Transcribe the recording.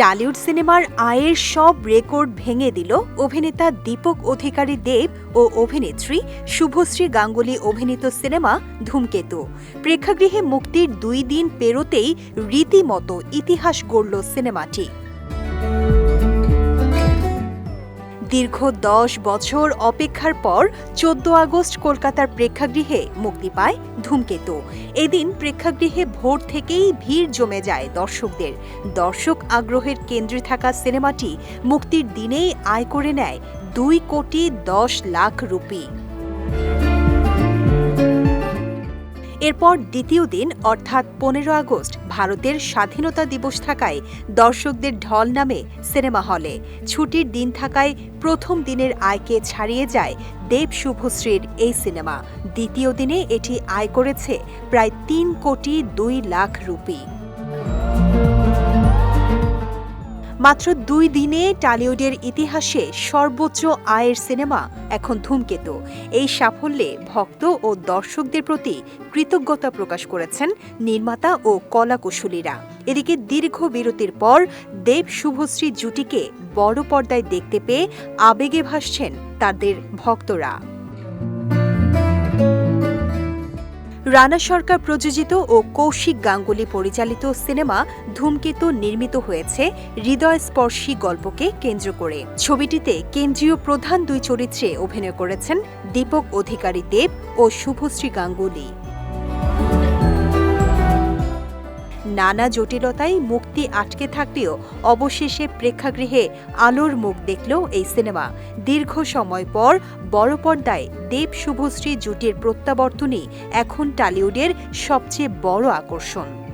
Tollywood সিনেমার আয়ের সব রেকর্ড ভেঙে দিল অভিনেতা দীপক অধিকারী দেব ও অভিনেত্রী শুভশ্রী গাঙ্গুলি অভিনীত সিনেমা ধূমকেতু। প্রেক্ষাগৃহে মুক্তির দুই দিন পেরোতেই রীতিমতো ইতিহাস গড়ল সিনেমাটি। দীর্ঘ দশ বছর অপেক্ষার পর চোদ্দ আগস্ট কলকাতার প্রেক্ষাগৃহে মুক্তি পায় ধূমকেতু। এদিন প্রেক্ষাগৃহে ভোর থেকেই ভিড় জমে যায় দর্শকদের। দর্শক আগ্রহের কেন্দ্রে থাকা সিনেমাটি মুক্তির দিনেই আয় করে নেয় দুই কোটি দশ লাখ রুপি। এরপর দ্বিতীয় দিন, অর্থাৎ পনেরো আগস্ট ভারতের স্বাধীনতা দিবস থাকায় দর্শকদের ঢল নামে সিনেমা হলে। ছুটির দিন থাকায় প্রথম দিনের আয়কে ছাড়িয়ে যায় দেব শুভশ্রীর এই সিনেমা। দ্বিতীয় দিনে এটি আয় করেছে প্রায় তিন কোটি দুই লাখ রুপি। মাত্র দুই দিনে টালিউডের ইতিহাসে সর্বোচ্চ আয়ের সিনেমা এখন ধূমকেতু। এই সাফল্যে ভক্ত ও দর্শকদের প্রতি কৃতজ্ঞতা প্রকাশ করেছেন নির্মাতা ও কলাকুশলীরা। এদিকে দীর্ঘ বিরতির পর দেব শুভশ্রী জুটিকে বড় পর্দায় দেখতে পেয়ে আবেগে ভাসছেন তাদের ভক্তরা। রানা সরকার প্রযোজিত ও কৌশিক গাঙ্গুলি পরিচালিত সিনেমা ধূমকেতু নির্মিত হয়েছে হৃদয়স্পর্শী গল্পকে কেন্দ্র করে। ছবিটিতে কেন্দ্রীয় প্রধান দুই চরিত্রে অভিনয় করেছেন দীপক অধিকারী দেব ও শুভশ্রী গাঙ্গুলি। নানা জটিলতায় মুক্তি আটকে থাকলেও অবশেষে প্রেক্ষাগৃহে আলোর মুখ দেখল এই সিনেমা। দীর্ঘ সময় পর বড় পর্দায় দেব শুভশ্রী জুটির প্রত্যাবর্তনই এখন টালিউডের সবচেয়ে বড় আকর্ষণ।